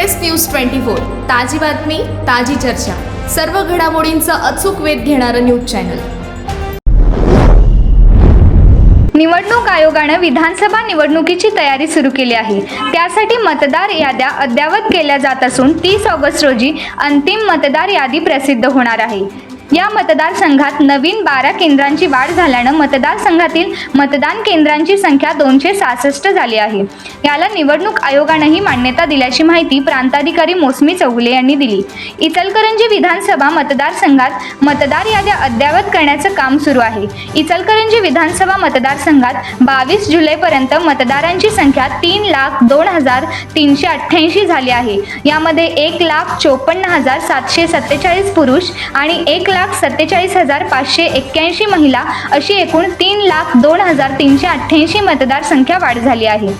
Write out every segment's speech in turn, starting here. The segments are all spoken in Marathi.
Express news twenty four. ताजी बातमी ताजी चर्चा. सर्व घडामोडींचा अचूक वेध घेणारं न्यूज चॅनल. निवडणूक आयोगानं विधानसभा निवडणुकीची तयारी सुरू केली आहे. त्यासाठी मतदार याद्या अद्ययावत केल्या जात असून तीस ऑगस्ट रोजी अंतिम मतदार यादी प्रसिद्ध होणार आहे. या मतदारसंघात नवीन बारा केंद्रांची वाढ झाल्यानं मतदारसंघातील मतदान केंद्रांची संख्या दोनशे सहासष्ट झाली आहे. याला निवडणूक आयोगानंही मान्यता दिल्याची माहिती प्रांताधिकारी मोसमी चौगुले यांनी दिली. इचलकरंजी विधानसभा मतदारसंघात मतदार याद्या अद्ययावत करण्याचं काम सुरू आहे. इचलकरंजी विधानसभा मतदारसंघात बावीस जुलैपर्यंत मतदारांची संख्या तीन लाख दोन हजार तीनशे अठ्ठ्याऐंशी झाली आहे. यामध्ये एक लाख चोपन्न हजार सातशे सत्तेचाळीस पुरुष आणि एक लाख लाख सत्तेचाळीस हजार पाचशे एक्क्याऐंशी महिला अशी एकूण तीन लाख दोन हजार तीनशे अठ्ठ्याऐंशी मतदारसंख्या वाढ झाली आहे.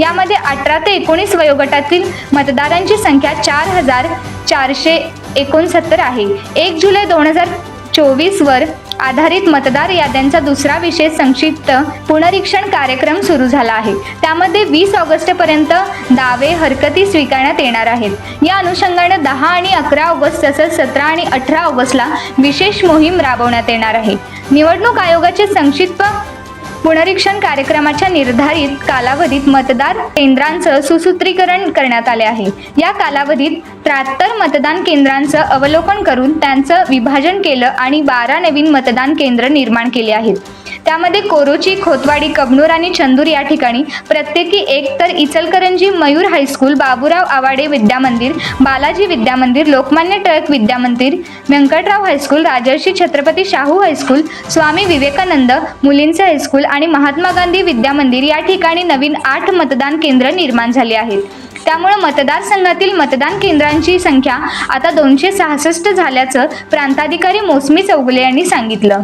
यामध्ये अठरा ते एकोणीस वयोगटातील मतदारांची संख्या चार हजार चारशे एकोणसत्तर आहे. एक जुलै दोन हजार चोवीसवर आधारित मतदार याद्यांचा दुसरा विशेष संक्षिप्त पुनरीक्षण कार्यक्रम सुरू झाला आहे. त्यामध्ये वीस ऑगस्टपर्यंत दावे हरकती स्वीकारण्यात येणार आहेत. या अनुषंगानं दहा आणि अकरा ऑगस्ट तसंच सतरा आणि अठरा ऑगस्टला विशेष मोहीम राबवण्यात येणार आहे. निवडणूक आयोगाचे संक्षिप्त पुनरीक्षण कार्यक्रमाच्या निर्धारित कालावधीत मतदार केंद्रांचं सुसूत्रीकरण करण्यात आले आहे. या कालावधीत त्र्याहत्तर मतदान केंद्रांचं अवलोकन करून त्यांचं विभाजन केलं आणि बारा नवीन मतदान केंद्र निर्माण केले आहेत. त्यामध्ये कोरोची खोतवाडी कबनूर आणि चंदूर या ठिकाणी प्रत्येकी एक तर Ichalkaranji Mayur high school Baburao Awade Vidyamandir Balaji Vidyamandir Lokmanya Tilak Vidyamandir Venkatrao high school Rajarshi Chhatrapati Shahu high school Swami Vivekananda मुलींचे हायस्कूल आणि महात्मा गांधी विद्यामंदिर या ठिकाणी नवीन आठ मतदान केंद्र निर्माण झाली आहेत. त्यामुळे मतदारसंघातील मतदान केंद्रांची संख्या आता दोनशे सहासष्ट झाल्याचं प्रांताधिकारी मोसमी चौगुले यांनी सांगितलं.